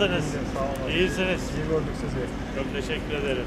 Nasılsınız? Sağ olun. İyisiniz. İyi gördük sizi. Çok teşekkür ederim.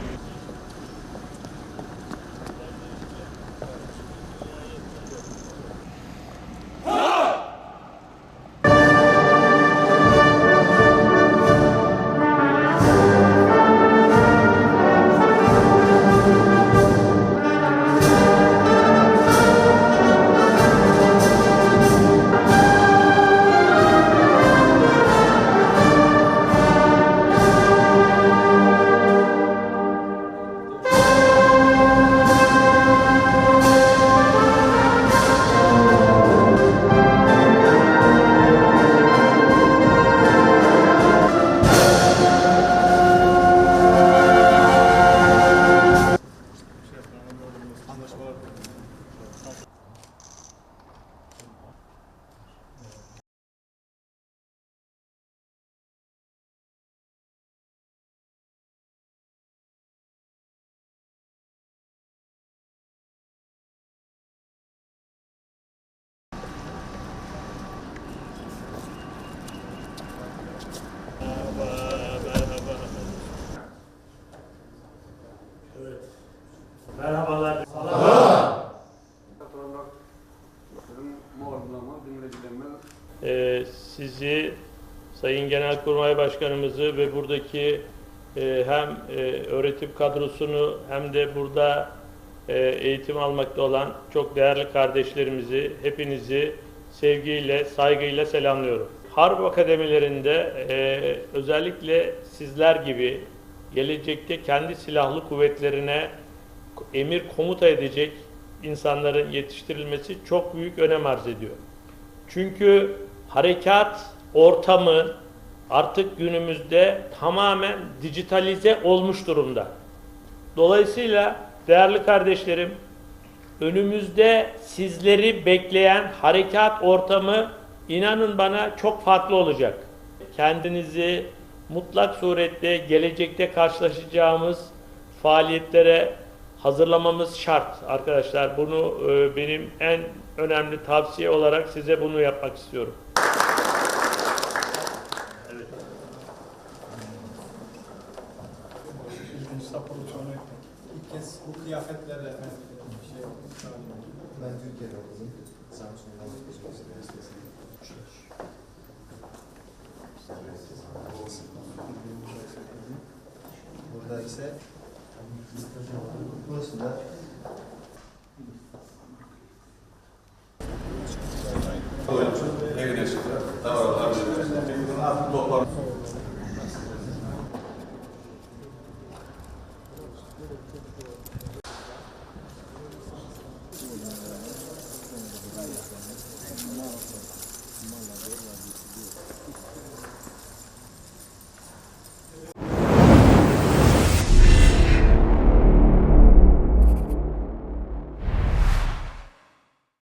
Sizi Sayın Genelkurmay Başkanımızı ve buradaki e, hem e, öğretim kadrosunu hem de burada e, eğitim almakta olan çok değerli kardeşlerimizi, hepinizi sevgiyle, saygıyla selamlıyorum. Harp akademilerinde e, özellikle sizler gibi gelecekte kendi silahlı kuvvetlerine emir komuta edecek insanların yetiştirilmesi çok büyük önem arz ediyor. Çünkü harekat ortamı artık günümüzde tamamen dijitalize olmuş durumda. Dolayısıyla değerli kardeşlerim, önümüzde sizleri bekleyen harekat ortamı inanın bana çok farklı olacak. Kendinizi mutlak surette gelecekte karşılaşacağımız faaliyetlere hazırlamamız şart arkadaşlar. Bunu e, benim en önemli tavsiye olarak size bunu yapmak istiyorum. Mustafa Prodüksiyonu İlk kez bu kıyafetlerle şey Ben Türkiye'de okudum. Samsun Üniversitesi Üniversitesi'nde. Burada ise burası da আত্মকর্ম